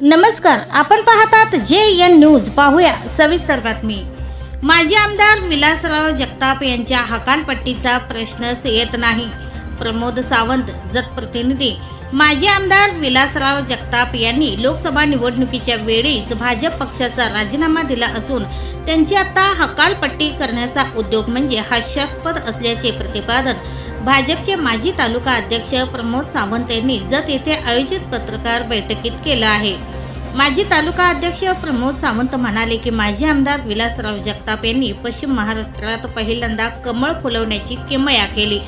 नमस्कार आपण पाहतात जे एन न्यूज. पाहूया सविस्तर बातमी. माजी आमदार विलासराव जगताप यांच्या हकालपट्टीचा प्रश्नच येत नाही. प्रमोद सावंत जतप्रतिनिधी माजी आमदार विलासराव जगताप यांनी लोकसभा निवडणुकीच्या वेळीच भाजप पक्षाचा राजीनामा दिला असून त्यांची आता हकालपट्टी करण्याचा उद्योग म्हणजे हास्यास्पद असल्याचे प्रतिपादन भाजपचे माजी तालुका अध्यक्ष प्रमोद सावंत यांनी जत येथे आयोजित पत्रकार बैठकीत केलं आहे. माजी तालुका अध्यक्ष प्रमोद सावंत म्हणाले की माजी आमदार विलासराव जगताप यांनी पश्चिम महाराष्ट्रात पहिल्यांदा कमळ फुलवण्याची किमया केली.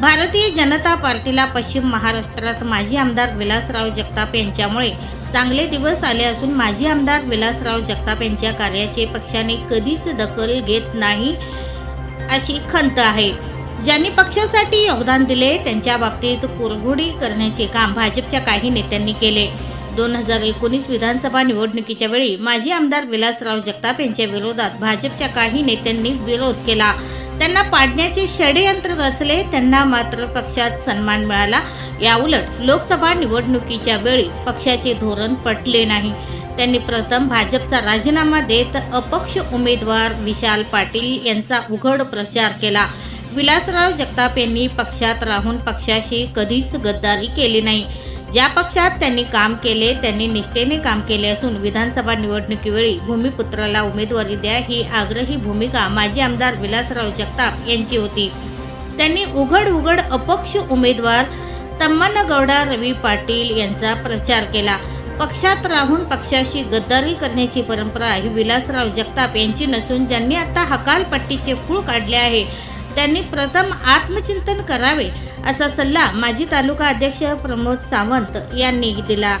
भारतीय जनता पार्टीला पश्चिम महाराष्ट्रात माजी आमदार विलासराव जगताप यांच्यामुळे चांगले दिवस आले असून माजी आमदार विलासराव जगताप यांच्या कार्याचे पक्षाने कधीच दखल घेत नाही अशी खंत आहे. ज्यांनी पक्षासाठी योगदान दिले त्यांच्या बाबतीत कुरघोडी करण्याचे काम भाजपच्या काही नेत्यांनी केले. दोन हजार एकोणीस विधानसभा निवडणुकीच्या वेळी माजी आमदार विलासराव जगताप यांच्या विरोधात भाजपच्या काही नेत्यांनी विरोध केला. त्यांना पाडण्याचे षडयंत्र रचले त्यांना मात्र पक्षात सन्मान मिळाला. याउलट लोकसभा निवडणुकीच्या वेळी पक्षाचे धोरण पटले नाही. त्यांनी प्रथम भाजपचा राजीनामा देत अपक्ष उमेदवार विशाल पाटील यांचा उघड प्रचार केला. विलासराव जगताप यांनी पक्षात राहून पक्षाशी कधीच गद्दारी केली नाही. ज्या पक्षात त्यांनी काम केले त्यांनी निष्ठेने काम केले असून विधानसभा निवडणुकीवेळी भूमिपुत्राला उमेदवारी द्या ही आग्रही भूमिका माजी आमदार विलासराव जगताप यांची होती. त्यांनी उघड उघड अपक्ष उमेदवार तम्मनगौडा रवी पाटील यांचा प्रचार केला. पक्षात राहून पक्षाशी गद्दारी करण्याची परंपरा ही विलासराव जगताप यांची नसून ज्यांनी आता हकालपट्टीचे फूळ काढले आहे त्यांनी प्रथम आत्मचिंतन करावे. असा सल्ला माजी तालुका अध्यक्ष प्रमोद सावंत यांनी दिला.